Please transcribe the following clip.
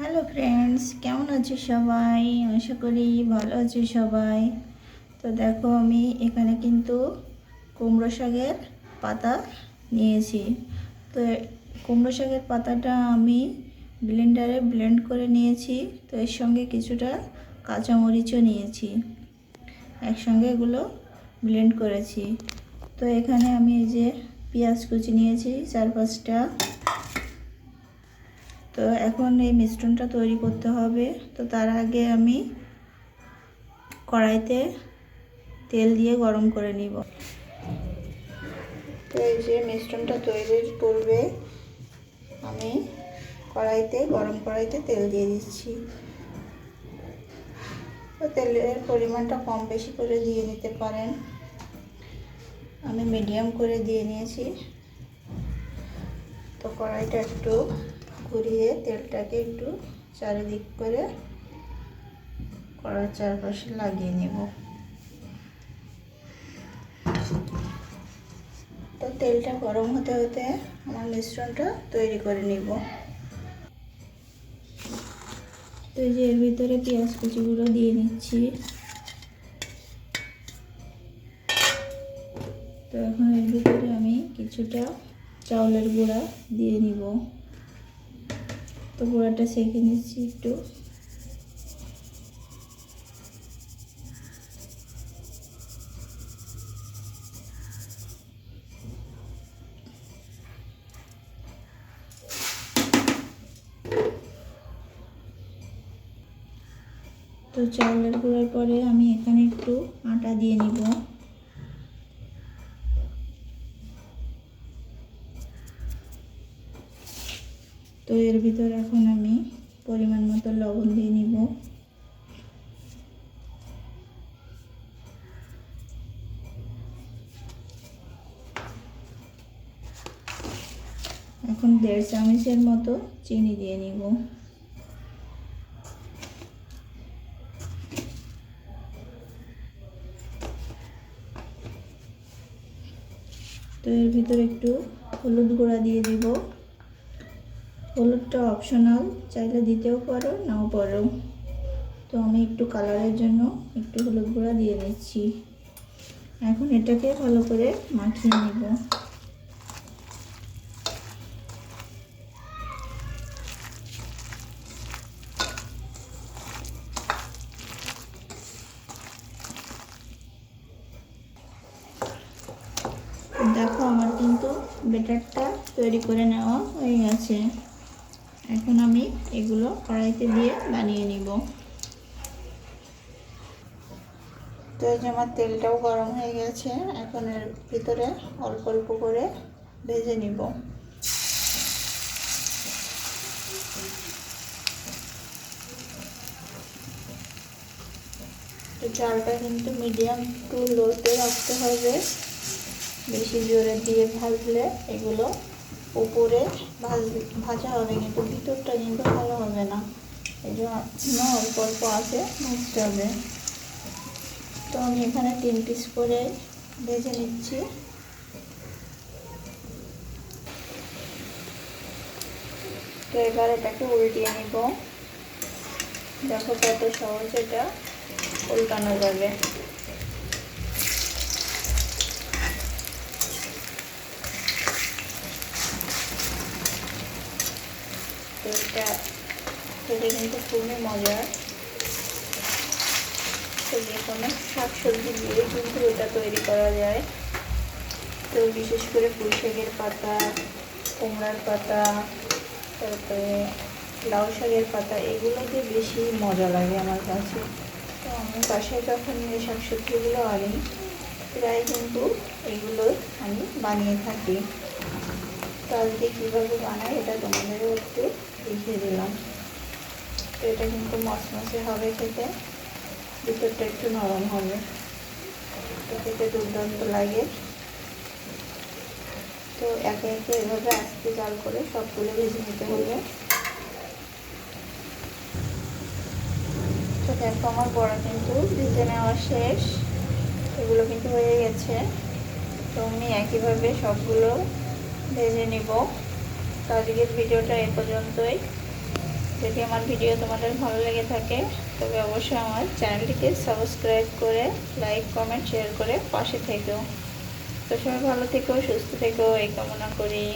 Hello friends কেমন আছো সবাই? আশা করি ভালো আছো সবাই। তো দেখো, আমি এখানে কিন্তু কুমড়ো শাকের পাতা নিয়েছি। তো কুমড়ো শাকের পাতাটা আমি ব্লেন্ডারে ব্লেন্ড করে নিয়েছি। তো এর সঙ্গে কিছুটা কাঁচামরিচও নিয়েছি। একসঙ্গে এগুলো ব্লেন্ড করেছি। তো এখানে আমি এই যে পেঁয়াজ কুচি নিয়েছি, চার পাঁচটা তো এখন এই মিশ্রণটা তৈরি করতে হবে। তো তার আগে আমি কড়াইতে তেল দিয়ে গরম করে নিব। তো এই যে মিশ্রণটা তৈরির পূর্বে আমি কড়াইতে, গরম কড়াইতে তেল দিয়ে দিচ্ছি। তো তেলের পরিমাণটা কম বেশি করে দিয়ে নিতে পারেন। আমি মিডিয়াম করে দিয়ে নিয়েছি। তো কড়াইটা একটু ঘুরিয়ে তেলটাকে একটু চারিদিক করে কড়ার চারপাশে লাগিয়ে নেব। তো তেলটা গরম হতে হতে আমার মিশ্রণটা তৈরি করে নিব। তো এই যে এর ভিতরে পেঁয়াজ কুচিগুলো দিয়ে নিচ্ছি। তো এখন এর ভিতরে আমি কিছুটা চাউলের গুঁড়া দিয়ে নিব। তো গুঁড়াটা সেঁকে নিচ্ছি একটু। তো চাউলের গুঁড়ার পরে আমি এখানে একটু আটা দিয়ে নিব। তো এর ভিতর এখন আমি পরিমাণ মতো লবণ দিয়ে নিব। এখন দেড় চামচের মতো চিনি দিয়ে নিব। তো এর ভিতরে একটু হলুদ গুঁড়া দিয়ে দিব। হলুদটা অপশনাল চাইলে দিতেও পারো, নাও পারো। তো আমি একটু কালারের জন্য একটু হলুদ গুঁড়া দিয়ে নিচ্ছি এখন এটাকে ভালো করে মাখিয়ে নেব। দেখো আমার কিন্তু বেটারটা তৈরি করে নেওয়া হয়ে গেছে। এখন আমি এগুলো কড়াইতে দিয়ে বানিয়ে নিব। তো এই যে আমার তেলটাও গরম হয়ে গেছে, এখন এর ভিতরে অল্প অল্প করে ভেজে নিব। তো চালটা কিন্তু মিডিয়াম টু লোতে রাখতে হবে, বেশি জোরে দিয়ে ভাজলে এগুলো উপরে ভাজ, ভাজা হবে কিন্তু ভিতরটা কিন্তু ভালো হবে না। এই জন্য অল্প অল্প আছে, ভাজতে হবে। তো আমি এখানে তিন পিস করে ভেজে নিচ্ছি। তো এবার এটাকে উল্টিয়ে নিব। দেখো কত সহজ এটা উল্টানো যাবে তো এটা খেতে কিন্তু খুবই মজার। তো যে কোনো শাক সবজি দিয়ে কিন্তু এটা তৈরি করা যায়। তো বিশেষ করে পুঁই শাকের পাতা, কুমড়ার পাতা, তারপরে লাউ শাকের পাতা, এগুলোতে বেশি মজা লাগে আমার কাছে। তো আমি বাসায় যখন এই শাক সবজিগুলো আনি, প্রায় কিন্তু এগুলো আমি বানিয়ে থাকি। তো আজকে কীভাবে বানাই, এটা তোমাদেরও একটু দেখিয়ে দিলাম। তো এটা কিন্তু মশমশে হবে খেতে। ভিতরটা একটু নরম হবে। তো খেতে দুর্দান্ত লাগে। তো একে একে এভাবে আস্তে জাল করে সবগুলো ভেজে নিতে হবে। তো দেখো আমার বড় কিন্তু ভেজে নেওয়া শেষ। এগুলো কিন্তু হয়ে গেছে। তো আমি একইভাবে সবগুলো ভেজে নিব। তো আজকের ভিডিওটা এ পর্যন্তই। যদি আমার ভিডিও তোমাদের ভালো লেগে থাকে, তবে অবশ্যই আমার চ্যানেলটিকে সাবস্ক্রাইব করে, লাইক, কমেন্ট, শেয়ার করে পাশে থেকেও তো সবাই ভালো থেকো, সুস্থ থেকো, এই কামনা করি।